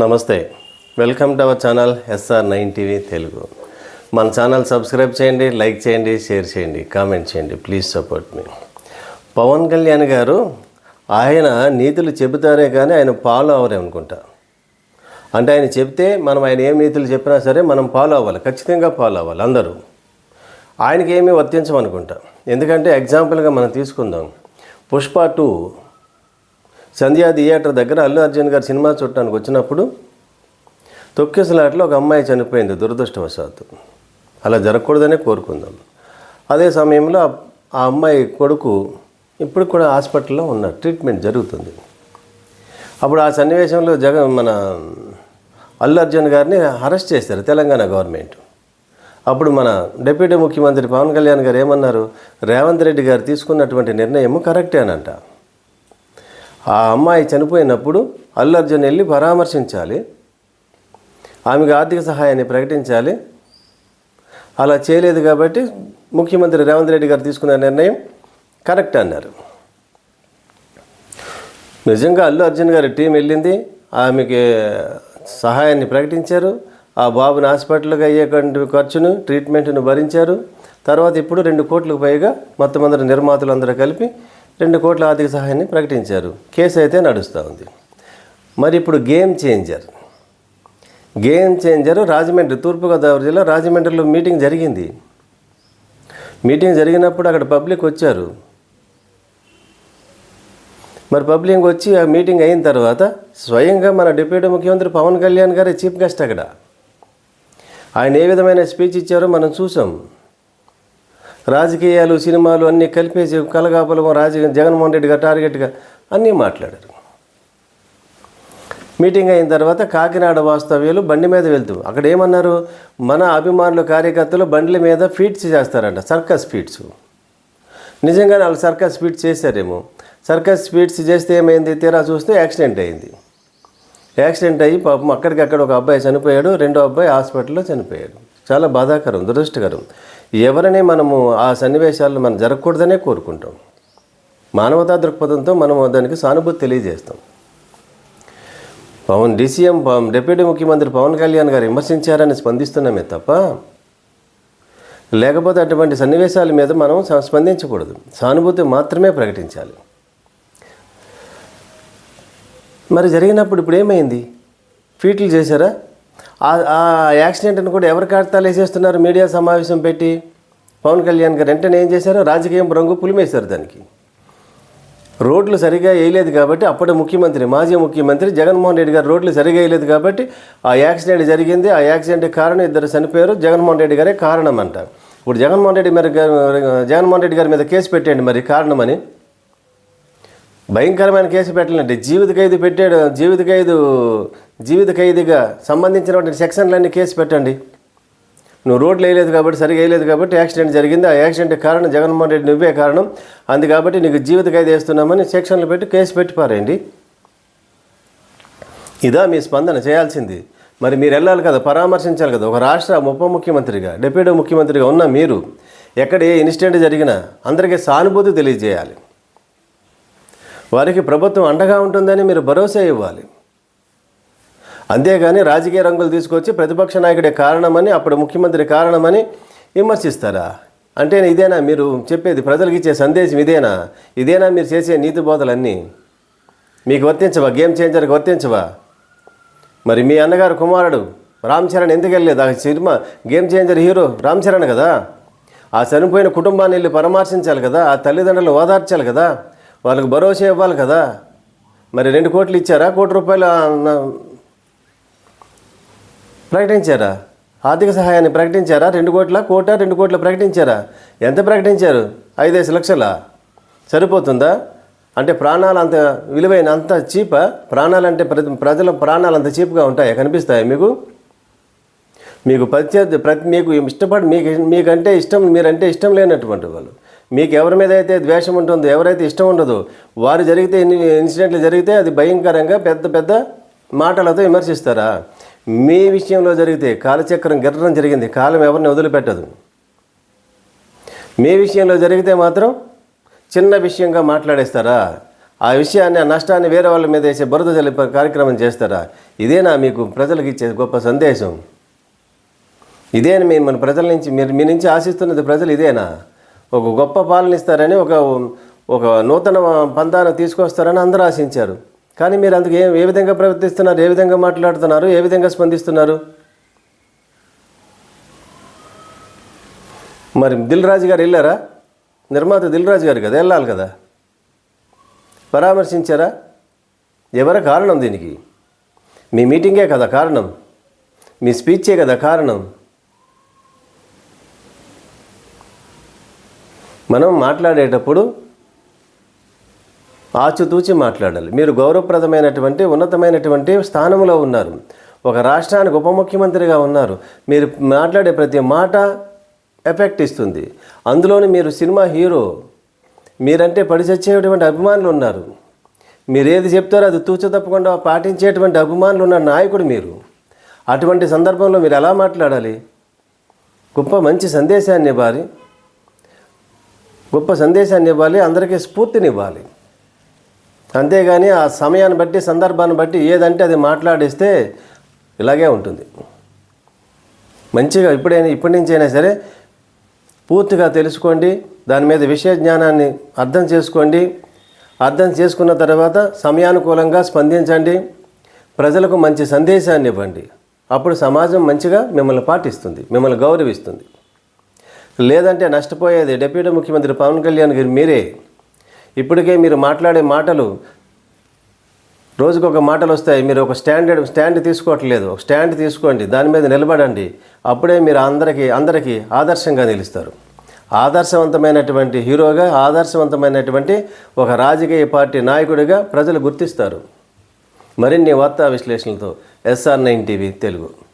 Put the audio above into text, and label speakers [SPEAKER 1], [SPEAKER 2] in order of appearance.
[SPEAKER 1] నమస్తే. Welcome to our channel S R nine TV Telugu. మన channel subscribe చేయండి like చేయండి షేర్ చేయండి కామెంట్ చేయండి ప్లీజ్ సపోర్ట్ మీ. పవన్ కళ్యాణ్ గారు ఆయన నీతులు చెబుతారే కానీ ఆయన ఫాలో అవ్వరే అనుకుంటా. అంటే ఆయన చెప్తే మనం ఆయన ఏం నీతులు చెప్పినా సరే మనం ఫాలో అవ్వాలి ఖచ్చితంగా ఫాలో అవ్వాలి అందరూ. ఆయనకి ఏమీ వర్తించమనుకుంటా. ఎందుకంటే ఎగ్జాంపుల్గా మనం తీసుకుందాం. పుష్ప టూ సంధ్యా థియేటర్ దగ్గర అల్లు అర్జున్ గారు సినిమా చూడటానికి వచ్చినప్పుడు తొక్కిసలాట్లో ఒక అమ్మాయి చనిపోయింది దురదృష్టవశాత్తు. అలా జరగకూడదనే కోరుకుందాం. అదే సమయంలో ఆ- అమ్మాయి కొడుకు ఇప్పుడు కూడా హాస్పిటల్లో ఉన్న ట్రీట్మెంట్ జరుగుతుంది. అప్పుడు ఆ సన్నివేశంలో జగన్ మన అల్లు అర్జున్ గారిని అరెస్ట్ చేశారు తెలంగాణ గవర్నమెంట్. అప్పుడు మన డిప్యూటీ ముఖ్యమంత్రి పవన్ కళ్యాణ్ గారు ఏమన్నారు? రేవంత్ రెడ్డి గారు తీసుకున్నటువంటి నిర్ణయం కరెక్టేనంట. ఆ అమ్మాయి చనిపోయినప్పుడు అల్లు అర్జున్ వెళ్ళి పరామర్శించాలి. ఆమెకు ఆర్థిక సహాయాన్ని ప్రకటించాలి. అలా చేయలేదు కాబట్టి ముఖ్యమంత్రి రేవంత్ రెడ్డి గారు తీసుకున్న నిర్ణయం కరెక్ట్ అన్నారు. నిజంగా అల్లు అర్జున్ గారి టీం వెళ్ళింది. ఆమెకి సహాయాన్ని ప్రకటించారు. ఆ బాబుని హాస్పిటల్కి అయ్యేటువంటి ఖర్చును ట్రీట్మెంట్ను భరించారు. తర్వాత ఇప్పుడు రెండు కోట్లకు పైగా మొత్తం అందరు నిర్మాతలు అందరూ కలిపి రెండు కోట్ల ఆర్థిక సహాయాన్ని ప్రకటించారు. కేసు అయితే నడుస్తూ ఉంది. మరి ఇప్పుడు game changer. Game changer Rajahmundry Thoorpu Godavari జిల్లా రాజమండ్రిలో మీటింగ్ జరిగింది. మీటింగ్ జరిగినప్పుడు అక్కడ పబ్లిక్ వచ్చారు. మరి పబ్లిక్ వచ్చి ఆ మీటింగ్ అయిన తర్వాత స్వయంగా మన డిప్యూటీ ముఖ్యమంత్రి పవన్ కళ్యాణ్ గారే చీఫ్ గెస్ట్ అక్కడ. ఆయన ఏ విధమైన స్పీచ్ ఇచ్చారో మనం చూసాం. రాజకీయాలు సినిమాలు అన్నీ కలిపేసి కలగాపులం రాజ జగన్మోహన్ రెడ్డిగా టార్గెట్గా అన్నీ మాట్లాడారు. మీటింగ్ అయిన తర్వాత కాకినాడ వాస్తవ్యులు బండి మీద వెళ్తూ అక్కడ ఏమన్నారు? మన అభిమానులు కార్యకర్తలు బండ్ల మీద ఫీట్స్ చేస్తారంట సర్కస్ ఫీట్స్. నిజంగానే వాళ్ళు సర్కస్ ఫీట్స్ చేశారేమో. సర్కస్ ఫీట్స్ చేస్తే ఏమైంది? తీరా చూస్తే యాక్సిడెంట్ అయింది. యాక్సిడెంట్ అయ్యి పాపం అక్కడికక్కడ ఒక అబ్బాయి చనిపోయాడు రెండో అబ్బాయి హాస్పిటల్లో చనిపోయాడు. చాలా బాధాకరం దురదృష్టకరం. ఎవరిని మనము ఆ సన్నివేశాలను మనం జరగకూడదనే కోరుకుంటాం. మానవతా దృక్పథంతో మనం దానికి సానుభూతి తెలియజేస్తాం. పవన్ డీసీఎం పవన్ డిప్యూటీ ముఖ్యమంత్రి పవన్ కళ్యాణ్ గారు విమర్శించారని స్పందిస్తున్నామే తప్ప లేకపోతే అటువంటి సన్నివేశాల మీద మనం స్పందించకూడదు. సానుభూతి మాత్రమే ప్రకటించాలి. మరి జరిగినప్పుడు ఇప్పుడు ఏమైంది? ఫీట్లు చేశారా? ఆ- యాక్సిడెంట్ని కూడా ఎవరి కాడతాలు వేసేస్తున్నారు మీడియా సమావేశం పెట్టి? పవన్ కళ్యాణ్ గారు వెంటనే ఏం చేశారు? రాజకీయం రంగు పులిమేశారు దానికి. రోడ్లు సరిగా వేయలేదు కాబట్టి అప్పటి ముఖ్యమంత్రి మాజీ ముఖ్యమంత్రి జగన్మోహన్ రెడ్డి గారు రోడ్లు సరిగా వేయలేదు కాబట్టి ఆ యాక్సిడెంట్ జరిగింది. ఆ యాక్సిడెంట్ కారణం ఇద్దరు చనిపోయారు. జగన్మోహన్ రెడ్డి గారే కారణం అంట. ఇప్పుడు జగన్మోహన్ రెడ్డి మరి జగన్మోహన్ రెడ్డి గారి మీద కేసు పెట్టండి మరి కారణమని. భయంకరమైన కేసు పెట్టాలంటే జీవిత ఖైదు పెట్టాడు జీవిత ఖైదు జీవిత ఖైదుగా సంబంధించినటువంటి సెక్షన్లన్నీ కేసు పెట్టండి. నువ్వు రోడ్లు వేయలేదు కాబట్టి సరిగా వేయలేదు కాబట్టి యాక్సిడెంట్ జరిగింది. ఆ యాక్సిడెంట్ కారణం జగన్మోహన్ రెడ్డి నువ్వే కారణం. అందు కాబట్టి నీకు జీవిత ఖైదు వేస్తున్నామని సెక్షన్లు పెట్టి కేసు పెట్టి పారేయండి. ఇదా మీ స్పందన చేయాల్సింది. మరి మీరు వెళ్ళాలి కదా పరామర్శించాలి కదా. ఒక రాష్ట్ర ఉప ముఖ్యమంత్రిగా డిప్యూటీ ముఖ్యమంత్రిగా ఉన్న మీరు ఎక్కడ ఏ ఇన్సిడెంట్ జరిగినా అందరికీ సానుభూతి తెలియజేయాలి. వారికి ప్రభుత్వం అండగా ఉంటుందని మీరు భరోసా ఇవ్వాలి. అంతేగాని రాజకీయ రంగులు తీసుకొచ్చి ప్రతిపక్ష నాయకుడే కారణమని అప్పుడు ముఖ్యమంత్రి కారణమని విమర్శిస్తారా? అంటే ఇదేనా మీరు చెప్పేది ప్రజలకు ఇచ్చే సందేశం ఇదేనా? ఇదేనా మీరు చేసే నీతి బోధలన్నీ? మీకు వర్తించవా? గేమ్ చేంజర్కి వర్తించవా? మరి మీ అన్నగారు కుమారుడు రామ్ చరణ్ ఎందుకు వెళ్ళలేదు? ఆ cinema game changer hero Ram Charan కదా? ఆ చనిపోయిన కుటుంబాన్ని వెళ్ళి పరామర్శించాలి కదా? ఆ తల్లిదండ్రులు ఓదార్చాలి కదా? వాళ్ళకి భరోసా ఇవ్వాలి కదా. మరి రెండు కోట్లు ఇచ్చారా? కోటి రూపాయలు ప్రకటించారా? ఆర్థిక సహాయాన్ని ప్రకటించారా? రెండు కోట్ల కోట రెండు కోట్ల ప్రకటించారా? ఎంత ప్రకటించారు? ఐదేసి లక్షల? సరిపోతుందా? అంటే ప్రాణాలు అంత విలువైన అంత చీపా ప్రాణాలంటే ప్రజల ప్రాణాలు అంత చీప్గా ఉంటాయా? కనిపిస్తాయా మీకు? మీకు ప్రత్యర్థి ప్రతి మీకు ఇష్టపడి మీకు మీకంటే ఇష్టం మీరంటే ఇష్టం లేనటువంటి వాళ్ళు. మీకు ఎవరి మీద అయితే ద్వేషం ఉంటుందో ఎవరైతే ఇష్టం ఉండదో వారు జరిగితే ఇన్ని ఇన్సిడెంట్లు జరిగితే అది భయంకరంగా పెద్ద పెద్ద మాటలతో విమర్శిస్తారా? మీ విషయంలో జరిగితే కాలచక్రం గిరడం జరిగింది కాలం ఎవరిని వదిలిపెట్టదు. మీ విషయంలో జరిగితే మాత్రం చిన్న విషయంగా మాట్లాడేస్తారా? ఆ విషయాన్ని ఆ నష్టాన్ని వేరే వాళ్ళ మీద వేసే బురద జల్లి కార్యక్రమం చేస్తారా? ఇదేనా మీకు ప్రజలకు ఇచ్చే గొప్ప సందేశం. ఇదేనా మేము మన ప్రజల నుంచి మీరు మీ నుంచి ఆశిస్తున్నది ప్రజలు ఇదేనా? ఒక గొప్ప పాలన ఇస్తారని ఒక ఒక నూతన పందాన తీసుకొస్తారని అందరూ ఆశించారు. కానీ మీరు అందుకు ఏ ఏ విధంగా ప్రవర్తిస్తున్నారు? ఏ విధంగా మాట్లాడుతున్నారు? ఏ విధంగా స్పందిస్తున్నారు? మరి దిల్ రాజు గారు వెళ్ళారా? నిర్మాత దిల్ రాజు గారు కదా వెళ్ళాలి కదా. పరామర్శించారా? ఎవరి కారణం దీనికి? మీ మీటింగే కదా కారణం. మీ స్పీచే కదా కారణం. మనం మాట్లాడేటప్పుడు ఆచితూచి మాట్లాడాలి. మీరు గౌరవప్రదమైనటువంటి ఉన్నతమైనటువంటి స్థానంలో ఉన్నారు. ఒక రాష్ట్రానికి ఉప ముఖ్యమంత్రిగా ఉన్నారు. మీరు మాట్లాడే ప్రతి మాట ఎఫెక్ట్ ఇస్తుంది. అందులోని మీరు సినిమా హీరో. మీరంటే పడి చచ్చేటువంటి అభిమానులు ఉన్నారు. మీరు ఏది చెప్తారో అది తూచ తప్పకుండా పాటించేటువంటి అభిమానులు ఉన్న నాయకుడు మీరు. అటువంటి సందర్భంలో మీరు ఎలా మాట్లాడాలి? గొప్ప మంచి సందేశాన్ని వారి గొప్ప సందేశాన్ని ఇవ్వాలి అందరికీ స్ఫూర్తినివ్వాలి. అంతేగాని ఆ సమయాన్ని బట్టి సందర్భాన్ని బట్టి ఏదంటే అది మాట్లాడిస్తే ఇలాగే ఉంటుంది. మంచిగా ఇప్పుడైనా ఇప్పటి నుంచి అయినా సరే పూర్తిగా తెలుసుకోండి దాని మీద విషయ జ్ఞానాన్ని అర్థం చేసుకోండి. అర్థం చేసుకున్న తర్వాత సమయానుకూలంగా స్పందించండి. ప్రజలకు మంచి సందేశాన్ని ఇవ్వండి. అప్పుడు సమాజం మంచిగా మిమ్మల్ని పాటిస్తుంది మిమ్మల్ని గౌరవిస్తుంది. లేదంటే నష్టపోయేది డిప్యూటీ ముఖ్యమంత్రి పవన్ కళ్యాణ్ గారు మీరే. ఇప్పటికే మీరు మాట్లాడే మాటలు రోజుకు ఒక మాటలు వస్తాయి మీరు ఒక స్టాండర్డ్ స్టాండ్ తీసుకోవట్లేదు ఒక స్టాండ్ తీసుకోండి దాని మీద నిలబడండి అప్పుడే మీరు అందరికీ అందరికీ ఆదర్శంగా నిలుస్తారు. ఆదర్శవంతమైనటువంటి హీరోగా ఆదర్శవంతమైనటువంటి ఒక రాజకీయ పార్టీ నాయకుడిగా ప్రజలు గుర్తిస్తారు. మరిన్ని వార్తా విశ్లేషణలతో S R nine TV Telugu.